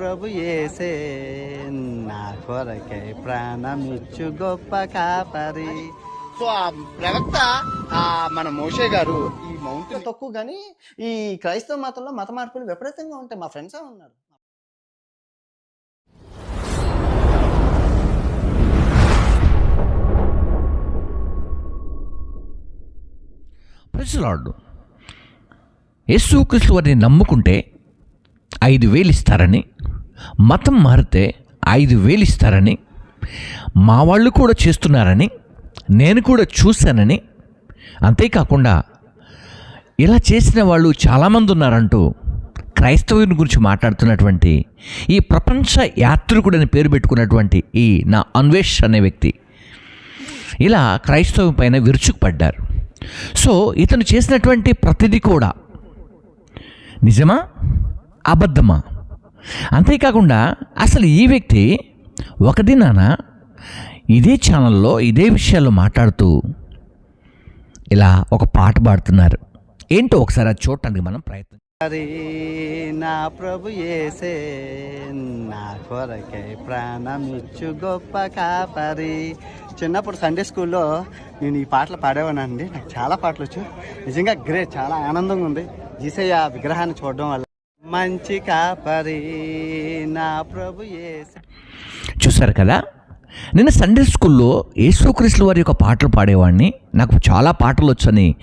ప్రభు యేసే నా కొరకై ప్రాణమిచ్చు గొప్ప కాపరి. సో ఆ ప్రవక్త ఆ మన మోషే గారు ఈ మౌంట్ తక్కువ కానీ ఈ క్రైస్తవ మతంలో మత మార్పులు విపరీతంగా ఉంటాయి. మా ఫ్రెండ్స్ ఉన్నారు. ప్రజలాడు యేసుక్రీస్తు వారిని నమ్ముకుంటే ఐదు వేలు ఇస్తారని మతం మారితే ఐదు వేలు ఇస్తారని మా వాళ్ళు కూడా చేస్తున్నారని నేను కూడా చూశానని అంతేకాకుండా ఇలా చేసిన వాళ్ళు చాలామంది ఉన్నారంటూ క్రైస్తవుని గురించి మాట్లాడుతున్నటువంటి ఈ ప్రపంచ యాత్రికుడని పేరు పెట్టుకున్నటువంటి ఈ నా అన్వేష్ అనే వ్యక్తి ఇలా క్రైస్తవం పైన విరుచుకుపడ్డారు. సో ఇతను చేసినటువంటి ప్రతిదీ కూడా నిజమా? అబద్ధమా? అంతేకాకుండా అసలు ఈ వ్యక్తి ఒక దినాన ఇదే ఛానల్లో ఇదే విషయాల్లో మాట్లాడుతూ ఇలా ఒక పాట పాడుతున్నారు. ఏంటో ఒకసారి అది చూడటానికి మనం ప్రయత్నం నా ప్రభు ఏసే నా కొరకై ప్రాణమిచ్చు గొప్ప కాపరి. చిన్నప్పుడు సండే స్కూల్లో నేను ఈ పాటలు పాడేవానండి. నాకు చాలా పాటలు వచ్చు. నిజంగా గ్రేట్ చాలా ఆనందంగా ఉంది. జీసయ్య విగ్రహాన్ని చూడడం వల్ల మంచి కాపరి నా ప్రభు చూసారు చూశారు కదా నేను సండే స్కూల్లో యేసుక్రీస్తుల వారి యొక్క పాటలు పాడేవాడిని. నాకు చాలా పాటలు వచ్చని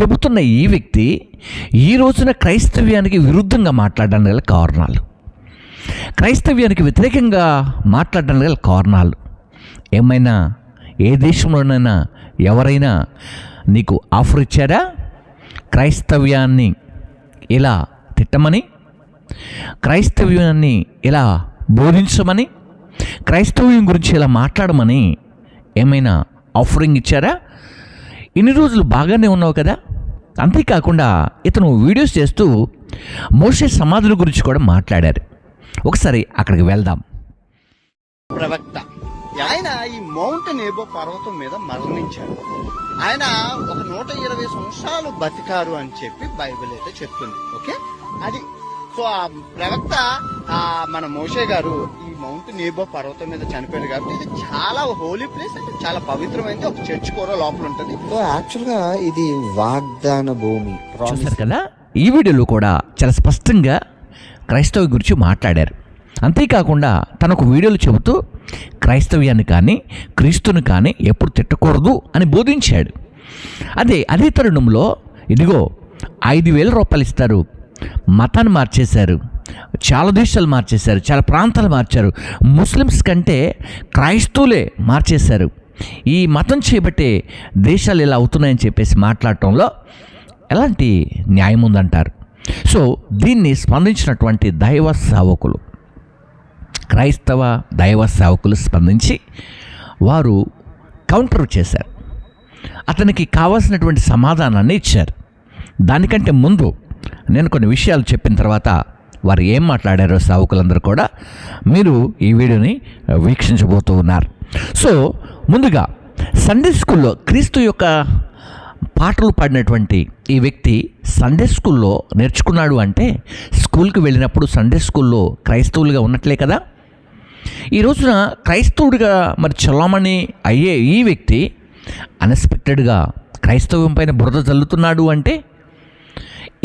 చెబుతున్న ఈ వ్యక్తి ఈ రోజున క్రైస్తవ్యానికి విరుద్ధంగా మాట్లాడడానికి గల కారణాలు. క్రైస్తవ్యానికి వ్యతిరేకంగా మాట్లాడడానికి గల కారణాలు. ఏమైనా? ఏ దేశంలోనైనా ఎవరైనా నీకు ఆఫర్ ఇచ్చారా? క్రైస్తవ్యాన్ని ఇలా తిట్టమని క్రైస్తవ్యాన్ని ఇలా బోధించమని క్రైస్తవ్యం గురించి ఇలా మాట్లాడమని ఏమైనా ఆఫరింగ్ ఇచ్చారా? ఇన్ని రోజులు బాగానే ఉన్నావు కదా? అంతేకాకుండా ఇతను వీడియోస్ చేస్తూ మోసే సమాధుల గురించి కూడా మాట్లాడారు. ఒకసారి అక్కడికి వెళ్దాం. ప్రవక్త. ఆయన ఈ మౌంట్ నేబో పర్వతం మీద మరణించాడు. ఆయన ఒక నూట ఇరవై సంవత్సరాలు బతికారు అని చెప్పి బైబిల్ అయితే చెప్తుంది. ఓకే? అది సో ఆ ప్రవక్త ఆ మన మోషే గారు ఈ మౌంట్ నేబో పర్వతం మీద చనిపోయాడు కాబట్టి ఇది చాలా హోలీ ప్లేస్ అంటే చాలా పవిత్రమైనది ఒక చర్చ్ కూడా లోపల ఉంటుంది. సో యాక్చువల్గా ఇది వాగ్దాన భూమి. కదా? ఈ వీడియోలో కూడా చాలా స్పష్టంగా క్రైస్తవ గురించి మాట్లాడారు. అంతేకాకుండా తనకు వీడియోలు చెబుతూ క్రైస్తవ్యాన్ని కానీ క్రీస్తుని కానీ ఎప్పుడు తిట్టకూడదు అని బోధించాడు. అదే అదే తరుణంలో ఇదిగో ఐదు వేల రూపాయలు ఇస్తారు మతాన్ని మార్చేశారు. చాలా దేశాలు మార్చేశారు. చాలా ప్రాంతాలు మార్చారు. ముస్లిమ్స్ కంటే క్రైస్తవులే మార్చేశారు. ఈ మతం చేపట్టే దేశాలు ఇలా అవుతున్నాయని చెప్పేసి మాట్లాడటంలో ఎలాంటి న్యాయం ఉందంటారు? సో దీన్ని స్పందించినటువంటి దైవ సేవకులు క్రైస్తవ దైవ సేవకులు స్పందించి వారు కౌంటర్ చేశారు. అతనికి కావాల్సినటువంటి సమాధానాన్ని ఇచ్చారు. దానికంటే ముందు నేను కొన్ని విషయాలు చెప్పిన తర్వాత వారు ఏం మాట్లాడారో సావుకులందరూ కూడా మీరు ఈ వీడియోని వీక్షించబోతూ ఉన్నారు. సో ముందుగా సండే స్కూల్లో క్రీస్తు యొక్క పాటలు పాడినటువంటి ఈ వ్యక్తి సండే స్కూల్లో నేర్చుకున్నాడు అంటే స్కూల్కి వెళ్ళినప్పుడు సండే స్కూల్లో క్రైస్తవులుగా ఉన్నట్లే కదా? ఈ రోజున క్రైస్తవుడిగా మరి చలామణి అయ్యే ఈ వ్యక్తి అన్ఎక్స్పెక్టెడ్గా క్రైస్తవం పైన బురద చల్లుతున్నాడు అంటే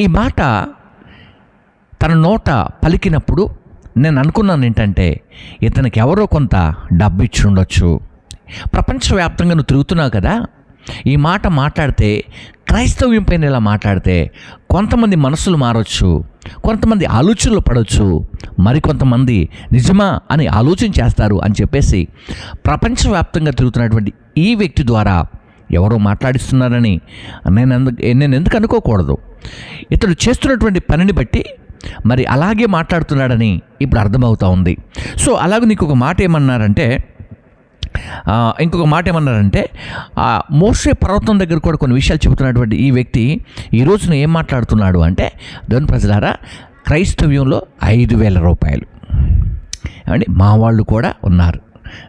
ఈ మాట తన నోట పలికినప్పుడు నేను అనుకున్నాను ఏంటంటే ఇతనికి ఎవరో కొంత డబ్బు ఇచ్చి ఉండొచ్చు ప్రపంచవ్యాప్తంగా నువ్వు తిరుగుతున్నావు కదా ఈ మాట మాట్లాడితే క్రైస్తవ్యం పైన ఇలా మాట్లాడితే కొంతమంది మనసులు మారొచ్చు కొంతమంది ఆలోచనలు పడవచ్చు మరికొంతమంది నిజమా అని ఆలోచన చేస్తారు అని చెప్పేసి ప్రపంచవ్యాప్తంగా తిరుగుతున్నటువంటి ఈ వ్యక్తి ద్వారా ఎవరో మాట్లాడిస్తున్నారని నేను ఎందుకు నేను ఎందుకు అనుకోకూడదు. ఇతడు చేస్తున్నటువంటి పనిని బట్టి మరి అలాగే మాట్లాడుతున్నాడని ఇప్పుడు అర్థమవుతా ఉంది. సో అలాగే నీకు ఒక మాట ఏమన్నారంటే ఇంకొక మాట ఏమన్నారంటే ఆ, పర్వతం దగ్గర కూడా కొన్ని విషయాలు చెబుతున్నటువంటి ఈ వ్యక్తి ఈ రోజున ఏం మాట్లాడుతున్నాడు అంటే దేవుని ప్రజలారా క్రైస్తవ్యంలో ఐదు వేల రూపాయలు. ఏమండి? మా వాళ్ళు కూడా ఉన్నారు.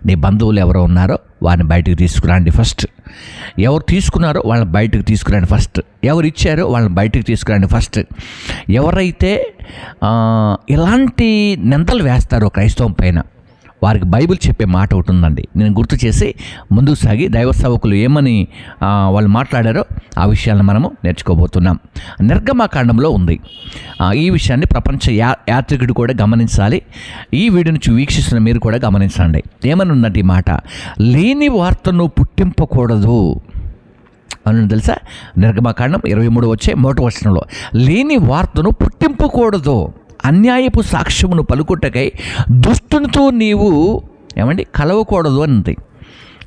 నీ బంధువులు ఎవరో ఉన్నారో వారిని బయటకు తీసుకురండి ఫస్ట్. ఎవరు తీసుకున్నారో వాళ్ళని బయటకు తీసుకురండి ఫస్ట్. ఎవరు ఇచ్చారో వాళ్ళని బయటకు తీసుకురండి ఫస్ట్. ఎవరైతే ఇలాంటి నిందలు వేస్తారో క్రైస్తవం పైన వారికి బైబిల్ చెప్పే మాట ఒకటి ఉందండి. నేను గుర్తు చేసి ముందుకు సాగి దైవ సేవకులు ఏమని వాళ్ళు మాట్లాడారో ఆ విషయాలను మనము నేర్చుకోబోతున్నాం. నిర్గమాకాండంలో ఉంది. ఈ విషయాన్ని ప్రపంచ యా యాత్రికుడు కూడా గమనించాలి. ఈ వీడియోని చూ- వీక్షిస్తున్న మీరు కూడా గమనించండి. ఏమని ఉందంటే ఈ మాట లేని వార్తను పుట్టింపకూడదు. అని తెలుసా? నిర్గమకాండం ఇరవై మూడు వచ్చే మొదటి వచనంలో లేని వార్తను పుట్టింపకూడదు. అన్యాయపు సాక్ష్యమును పలుకుటకై దుష్టునితో నీవు ఏమండి కలవకూడదు అంది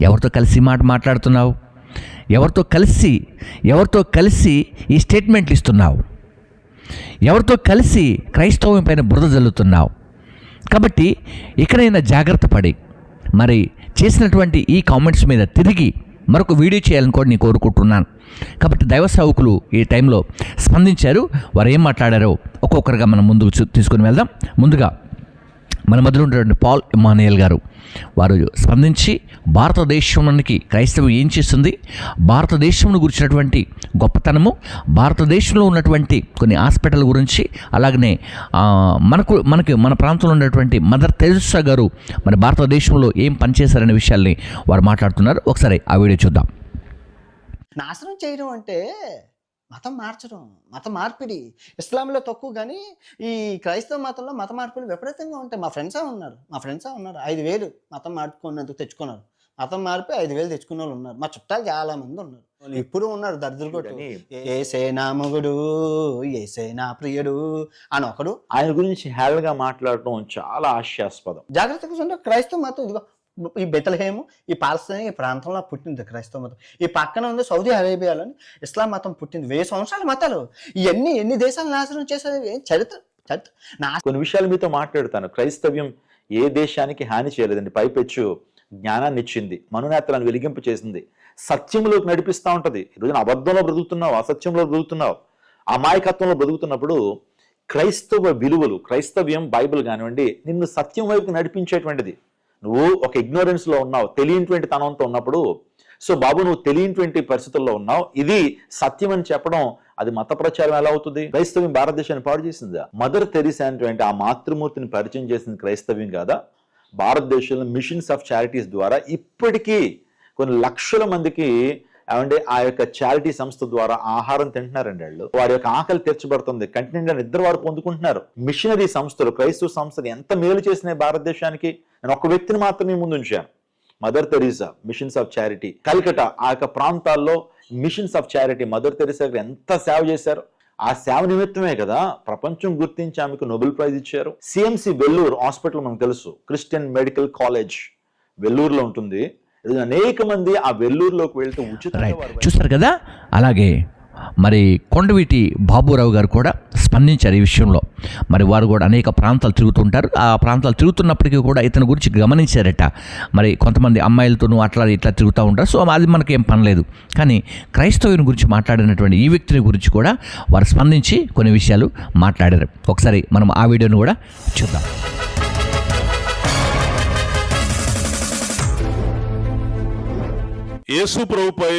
ఎవరితో కలిసి మాట మాట్లాడుతున్నావు? ఎవరితో కలిసి ఎవరితో కలిసి ఈ స్టేట్మెంట్లు ఇస్తున్నావు? ఎవరితో కలిసి క్రైస్తవం పైన బురద జల్లుతున్నావు? కాబట్టి ఇక్కడైనా జాగ్రత్త పడి మరి చేసినటువంటి ఈ కామెంట్స్ మీద తిరిగి మరొక వీడియో చేయాలని కూడా నేను కోరుకుంటున్నాను. కాబట్టి దైవ సేవకులు ఈ టైంలో స్పందించారు వారు ఏం మాట్లాడారో ఒక్కొక్కరుగా మనం ముందుకు చూ- తీసుకుని వెళ్దాం. ముందుగా మన మధ్యలో ఉన్నటువంటి పాల్ ఇమానియల్ గారు. వారు స్పందించి భారతదేశానికి క్రైస్తవం ఏం చేస్తుంది? భారతదేశంను గురించినటువంటి గొప్పతనము భారతదేశంలో ఉన్నటువంటి కొన్ని హాస్పిటల్ గురించి అలాగనే మనకు మనకి మన ప్రాంతంలో ఉన్నటువంటి మదర్ తెరిసా గారు మన భారతదేశంలో ఏం పనిచేశారనే విషయాల్ని వారు మాట్లాడుతున్నారు. ఒకసారి ఆ వీడియో చూద్దాం. నాశనం చేయడం అంటే మతం మార్చడం మత మార్పిడి. ఇస్లాంలో తక్కువ కానీ ఈ క్రైస్తవ మతంలో మత మార్పిడి విపరీతంగా ఉంటాయి. మా ఫ్రెండ్సే ఉన్నారు. మా ఫ్రెండ్సే ఉన్నారు. ఐదు వేలు మతం మార్చుకున్నందుకు తెచ్చుకున్నారు. మతం మార్పి ఐదు వేలు తెచ్చుకున్న వాళ్ళు ఉన్నారు. మా చుట్టాలు చాలా మంది ఉన్నారు. ఇప్పుడు ఉన్నారు దరిద్రులు కొట్టు. ఏసే నా మొగుడు ఏసే నా ప్రియుడు అని ఒకడు. ఆయన గురించి హేళనగా మాట్లాడటం చాలా హాస్యాస్పదం. జాగ్రత్తగా చూడండి. క్రైస్తవ మతం ఇదిగో ఈ బెతలహేము ఈ పాలస్తీనా ఈ ప్రాంతంలో పుట్టింది క్రైస్తవ మతం. ఈ పక్కన ఉంది సౌదీ అరేబియాలోని ఇస్లాం మతం పుట్టింది. వెయ్యి సంవత్సరాల మతాలు. ఇవన్నీ ఎన్ని దేశాలు నాశనం చేసేది చరిత్ర? చరిత్ర? నా కొన్ని విషయాలు మీతో మాట్లాడుతాను. క్రైస్తవ్యం ఏ దేశానికి హాని చేయలేదండి. పైపెచ్చు జ్ఞానాన్ని ఇచ్చింది మనునేతలను వెలిగింపు చేసింది. సత్యంలోకి నడిపిస్తూ ఉంటుంది. ఈరోజు అబద్ధంలో బ్రతుకుతున్నావు అసత్యంలో బ్రతుకుతున్నావు అమాయకత్వంలో బ్రతుకుతున్నప్పుడు క్రైస్తవ విలువలు క్రైస్తవ్యం బైబిల్ కానివ్వండి నిన్ను సత్యం వైపు నడిపించేటువంటిది. నువ్వు ఒక ఇగ్నోరెన్స్లో లో ఉన్నావు తెలియనిటువంటి తనంతో ఉన్నప్పుడు సో బాబు నువ్వు తెలియనిటువంటి పరిస్థితుల్లో ఉన్నావు ఇది సత్యం అని చెప్పడం అది మత ప్రచారం ఎలా అవుతుంది? క్రైస్తవ్యం భారతదేశాన్ని పాడు చేసిందా? మదర్ తెరిసా అనేటువంటి ఆ మాతృమూర్తిని పరిచయం చేసింది క్రైస్తవ్యం కాదా? భారతదేశంలో మిషన్స్ ఆఫ్ చారిటీస్ ద్వారా ఇప్పటికీ కొన్ని లక్షల మందికి ఏమంటే ఆ యొక్క చారిటీ సంస్థ ద్వారా ఆహారం తింటున్నారండి వాళ్ళు. వారి యొక్క ఆకలి తీర్చబడుతుంది. కంటిన్యూగా నిద్ర వారు పొందుకుంటున్నారు. మిషనరీ సంస్థలు క్రైస్తవ సంస్థలు ఎంత మేలు చేసినాయి భారతదేశానికి? నేను ఒక వ్యక్తిని మాత్రమే ముందు ఉంచాను. Mother Teresa missions of charity. Calcutta ఆ యొక్క ప్రాంతాల్లో missions of charity. Mother Teresa గారు ఎంత సేవ చేశారు? ఆ సేవ నిమిత్తమే కదా ప్రపంచం గుర్తించి ఆమెకు నోబెల్ ప్రైజ్ ఇచ్చారు. సిఎంసి వెల్లూరు హాస్పిటల్ మనకు తెలుసు. క్రిస్టియన్ మెడికల్ కాలేజ్ వెల్లూరులో ఉంటుంది. అనేక మంది ఆ వెల్లూరులోకి వెళ్తూ వారు చూస్తారు కదా? అలాగే మరి కొండవీటి బాబురావు గారు కూడా స్పందించారు ఈ విషయంలో. మరి వారు కూడా అనేక ప్రాంతాలు తిరుగుతుంటారు ఆ ప్రాంతాలు తిరుగుతున్నప్పటికీ కూడా ఇతని గురించి గమనించారట. మరి కొంతమంది అమ్మాయిలతోనూ అట్లా ఇట్లా తిరుగుతూ ఉంటారు. సో అది మనకేం పనిలేదు కానీ క్రైస్తవుని గురించి మాట్లాడినటువంటి ఈ వ్యక్తిని గురించి కూడా వారు స్పందించి కొన్ని విషయాలు మాట్లాడారు. ఒకసారి మనం ఆ వీడియోని కూడా చూద్దాం. యేసు ప్రభుపై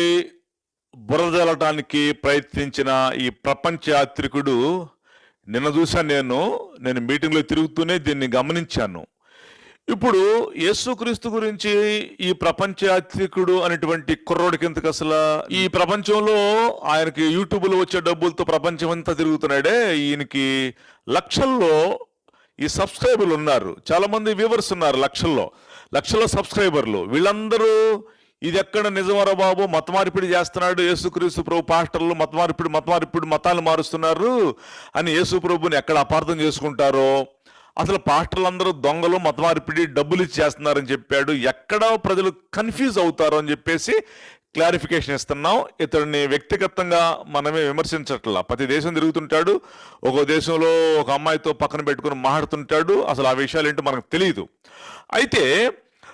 బురదలటానికి ప్రయత్నించిన ఈ ప్రపంచ యాత్రికుడు నిన్న చూశాను నేను నేను మీటింగ్లో తిరుగుతూనే దీన్ని గమనించాను. ఇప్పుడు యేసుక్రీస్తు గురించి ఈ ప్రపంచ యాత్రికుడు అనేటువంటి కుర్రోడికి ఎందుకు అసలు ఈ ప్రపంచంలో ఆయనకి యూట్యూబ్లో వచ్చే డబ్బులతో ప్రపంచం అంతా తిరుగుతున్నాడే. ఈయనకి లక్షల్లో ఈ సబ్స్క్రైబర్లు ఉన్నారు. చాలామంది వ్యూవర్స్ ఉన్నారు లక్షల్లో. లక్షల సబ్స్క్రైబర్లు. వీళ్ళందరూ ఇది ఎక్కడ నిజమరా బాబు? మతమార్పిడి చేస్తున్నాడు యేసుక్రీస్తు ప్రభు పాస్టర్లు మతమార్పిడి మతమార్పిడి మతాలు మారుస్తున్నారు అని యేసు ప్రభుని ఎక్కడ అపార్థం చేసుకుంటారో? అసలు పాస్టర్లు అందరూ దొంగలు మతమార్పిడి డబ్బులు ఇచ్చేస్తున్నారని చెప్పాడు. ఎక్కడ ప్రజలు కన్ఫ్యూజ్ అవుతారో అని చెప్పేసి క్లారిఫికేషన్ ఇస్తున్నాం. ఇతడిని వ్యక్తిగతంగా మనమే విమర్శించట్లా. ప్రతి దేశం తిరుగుతుంటాడు. ఒక దేశంలో ఒక అమ్మాయితో పక్కన పెట్టుకుని మాట్లాడుతుంటాడు. అసలు ఆ విషయాలు ఏంటో మనకు తెలియదు అయితే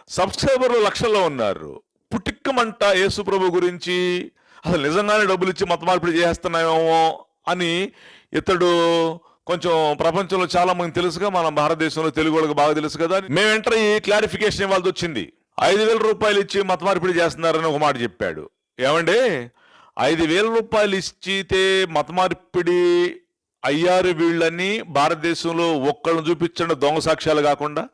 సబ్స్క్రైబర్లు లక్షల్లో ఉన్నారు. పుటిక్కమంట యేసుప్రభు గురించి అసలు నిజంగానే డబ్బులు ఇచ్చి మత మార్పిడి చేస్తున్నామేమో అని ఇతడు కొంచెం ప్రపంచంలో చాలా మంది తెలుసుగా మన భారతదేశంలో తెలుగు వాళ్ళకి బాగా తెలుసు కదా మేము వెంటనే ఈ క్లారిఫికేషన్ ఇవ్వాల్సి వచ్చింది. ఐదు వేల రూపాయలు ఇచ్చి మత మార్పిడి చేస్తున్నారని ఒక మాట చెప్పాడు. ఏమండి? ఐదు వేల రూపాయలు ఇచ్చితే మత మార్పిడి అయ్యారు వీళ్ళని భారతదేశంలో ఒక్కళ్ళని చూపించండి దొంగ సాక్ష్యాలు కాకుండా.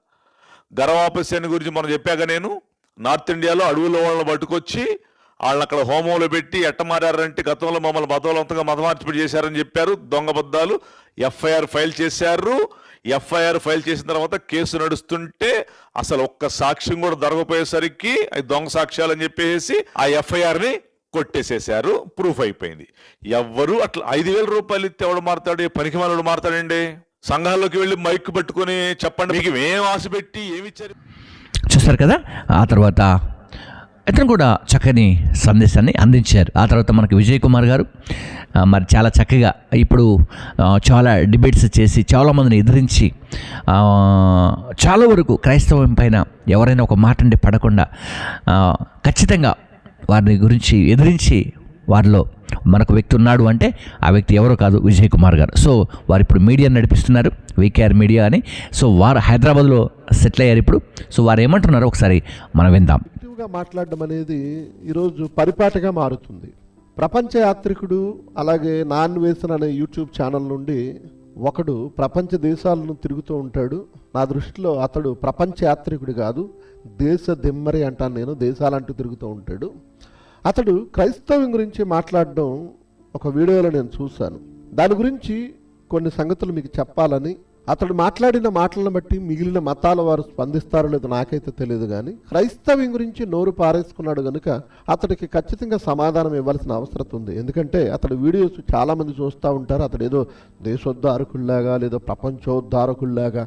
గర్వాపస్యాన్ని గురించి మనం చెప్పాక నేను నార్త్ ఇండియాలో అడవుల్లో వాళ్ళని పట్టుకొచ్చి వాళ్ళని అక్కడ హోమంలో పెట్టి ఎట్టమారంటే గతంలో మమ్మల్ని మతబలవంతంగా మతమార్చిపడి చేశారని చెప్పారు. దొంగబద్దాలు ఎఫ్ఐఆర్ ఫైల్ చేశారు. ఎఫ్ఐఆర్ ఫైల్ చేసిన తర్వాత కేసు నడుస్తుంటే అసలు ఒక్క సాక్ష్యం కూడా దొరకపోయేసరికి అది దొంగ సాక్ష్యాలు అని చెప్పేసి ఆ ఎఫ్ఐఆర్ని కొట్టేసేసారు కొట్టేసేశారు. ప్రూఫ్ అయిపోయింది. ఎవ్వరు అట్లా ఐదు వేల రూపాయలు ఇస్తే ఎవడు మారుతాడు? పనికి మనోడు మారుతాడండి? సంఘాల్లోకి వెళ్ళి మైక్ పట్టుకొని చెప్పండి. మీకు ఏం ఆశ పెట్టి ఏమిచ్చారు చూస్తారు కదా? ఆ తర్వాత ఇతను కూడా చక్కని సందేశాన్ని అందించారు. ఆ తర్వాత మనకి విజయ్ కుమార్ గారు మరి చాలా చక్కగా ఇప్పుడు చాలా డిబేట్స్ చేసి చాలామందిని ఎదిరించి చాలా వరకు క్రైస్తవం పైన ఎవరైనా ఒక మాట అంటే పడకుండా ఖచ్చితంగా వారిని గురించి ఎదిరించి వారిలో మనకు వ్యక్తి ఉన్నాడు అంటే ఆ వ్యక్తి ఎవరో కాదు విజయ్ కుమార్ గారు. సో వారు ఇప్పుడు మీడియా నడిపిస్తున్నారు వీకేఆర్ మీడియా అని. సో వారు హైదరాబాద్లో సెటిల్ అయ్యారు ఇప్పుడు. సో వారు ఏమంటున్నారో ఒకసారి మనం విందాం. మాట్లాడడం అనేది ఈరోజు పరిపాటిగా మారుతుంది. ప్రపంచ యాత్రికుడు అలాగే నాన్ వేసన్ అనే యూట్యూబ్ ఛానల్ నుండి ఒకడు ప్రపంచ దేశాలను తిరుగుతూ ఉంటాడు. నా దృష్టిలో అతడు ప్రపంచ యాత్రికుడు కాదు దేశ దిమ్మరి అంటాను నేను దేశాలంటూ తిరుగుతూ ఉంటాడు. అతడు క్రైస్తవం గురించి మాట్లాడడం ఒక వీడియోలో నేను చూశాను. దాని గురించి కొన్ని సంగతులు మీకు చెప్పాలని అతడు మాట్లాడిన మాటలను బట్టి మిగిలిన మతాల వారు స్పందిస్తారో లేదో నాకైతే తెలియదు కానీ క్రైస్తవం గురించి నోరు పారేసుకున్నాడు కనుక అతడికి ఖచ్చితంగా సమాధానం ఇవ్వాల్సిన అవసరం ఉంది. ఎందుకంటే అతడు వీడియోస్ చాలామంది చూస్తూ ఉంటారు. అతడు ఏదో దేశోద్ధారకుల్లాగా లేదో ప్రపంచోద్ధారకుల్లాగా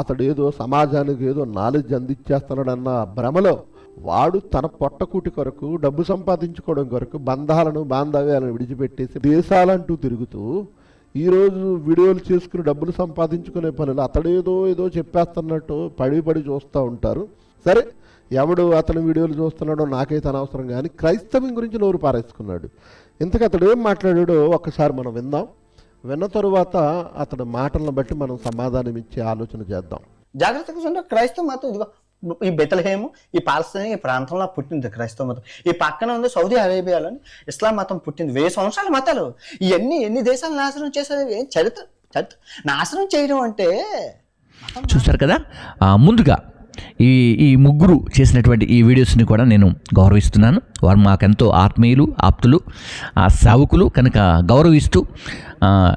అతడు ఏదో సమాజానికి ఏదో నాలెడ్జ్ అందించేస్తున్నాడన్న భ్రమలో వాడు తన పొట్టకూటి కొరకు డబ్బు సంపాదించుకోవడం కొరకు బంధాలను బాంధవ్యాలను విడిచిపెట్టేసి దేశాలంటూ తిరుగుతూ ఈరోజు వీడియోలు చేసుకుని డబ్బులు సంపాదించుకునే పనులు అతడేదో ఏదో చెప్పేస్తున్నట్టు పడి పడి చూస్తూ ఉంటారు. సరే ఎవడు అతని వీడియోలు చూస్తున్నాడో నాకైతే అనవసరం కానీ క్రైస్తవం గురించి నోరు పారేసుకున్నాడు. ఇంతకు అతడు ఏం మాట్లాడాడో ఒక్కసారి మనం విందాం. విన్న తరువాత అతడు మాటలను బట్టి మనం సమాధానం ఇచ్చే ఆలోచన చేద్దాం. జాగ్రత్తగా క్రైస్తవ మతం ఈ బెతలహేము ఈ పాలస్తీన్ ఈ ప్రాంతంలో పుట్టింది క్రైస్తవ మతం. ఈ పక్కన ఉంది సౌదీ అరేబియాలో ఇస్లాం మతం పుట్టింది. వెయ్యి సంవత్సరాల మతాలు. ఇవన్నీ ఎన్ని దేశాలు నాశనం చేసేది చరిత్ర చరిత్ర. నాశనం చేయడం అంటే చూస్తారు కదా? ముందుగా ఈ ఈ ముగ్గురు చేసినటువంటి ఈ వీడియోస్ని కూడా నేను గౌరవిస్తున్నాను. వారు మాకెంతో ఆత్మీయులు ఆప్తులు ఆ సేవకులు కనుక గౌరవిస్తూ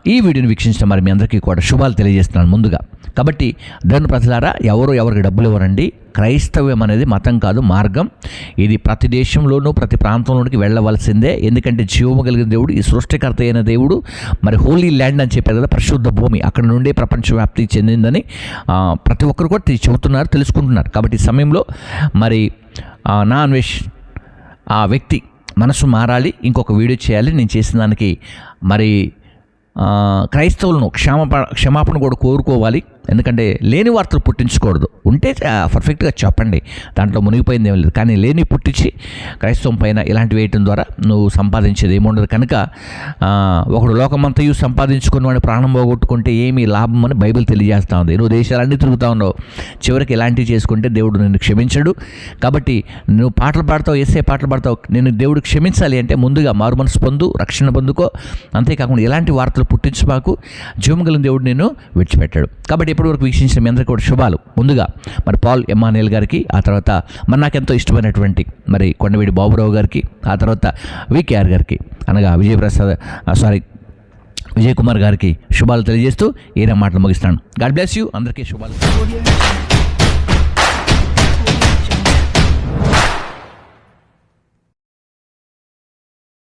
ఈ వీడియోని వీక్షించిన మరి మీ అందరికీ కూడా శుభాలు తెలియజేస్తున్నాను ముందుగా. కాబట్టి దేవుని ప్రజలారా. ఎవరు ఎవరికి డబ్బులు ఇవ్వరండి. క్రైస్తవ్యం అనేది మతం కాదు మార్గం. ఇది ప్రతి దేశంలోనూ ప్రతి ప్రాంతంలోనికి వెళ్ళవలసిందే. ఎందుకంటే జీవము కలిగిన దేవుడు ఈ సృష్టికర్త అయిన దేవుడు మరి హోలీ ల్యాండ్ అని చెప్పారు కదా పరిశుద్ధ భూమి. అక్కడ నుండే ప్రపంచవ్యాప్తి చెందిందని ప్రతి ఒక్కరు కూడా చెబుతున్నారు తెలుసుకుంటున్నారు. కాబట్టి ఈ సమయంలో మరి నాన్ నా అన్వేష్ ఆ వ్యక్తి మనసు మారాలి ఇంకొక వీడియో చేయాలి. నేను చేసిన దానికి మరి క్రైస్తవులను క్షమాప క్షమాపణ కూడా కోరుకోవాలి. ఎందుకంటే లేని వార్తలు పుట్టించకూడదు. ఉంటే పర్ఫెక్ట్గా చెప్పండి. దాంట్లో మునిగిపోయింది ఏం లేదు. కానీ లేని పుట్టించి క్రైస్తవం పైన ఇలాంటివి వేయటం ద్వారా నువ్వు సంపాదించేది ఏముండదు కనుక ఒకడు లోకమంతయు సంపాదించుకుని వాడిని ప్రాణం పోగొట్టుకుంటే ఏమీ లాభం అని బైబిల్ తెలియజేస్తూ ఉంది. నువ్వు దేశాలన్నీ తిరుగుతూ ఉన్నావు. చివరికి ఇలాంటివి చేసుకుంటే దేవుడు నిన్ను క్షమించడు. కాబట్టి నువ్వు పాటలు పాడతావు ఏసే పాటలు పాడతావు. నేను దేవుడు క్షమించాలి అంటే ముందుగా మారు మనసు పొందు రక్షణ పొందుకో. అంతేకాకుండా ఇలాంటి వార్తలు పుట్టించబాకు జీవమగలిగిన దేవుడు నేను విడిచిపెట్టాడు. కాబట్టి ఇప్పటివరకు వీక్షించిన మీ అందరికీ కూడా శుభాలు. ముందుగా మరి పాల్ ఎమ్మానేల్ గారికి ఆ తర్వాత మరి నాకెంతో ఇష్టమైనటువంటి మరి కొండవీడి బాబురావు గారికి ఆ తర్వాత వికేఆర్ గారికి అనగా విజయప్రసాద్ సారీ విజయ్ కుమార్ గారికి శుభాలు తెలియజేస్తూ ఈయన మాటలు ముగిస్తాను గాడ్ బ్లెస్ యూ. అందరికీ శుభాలు.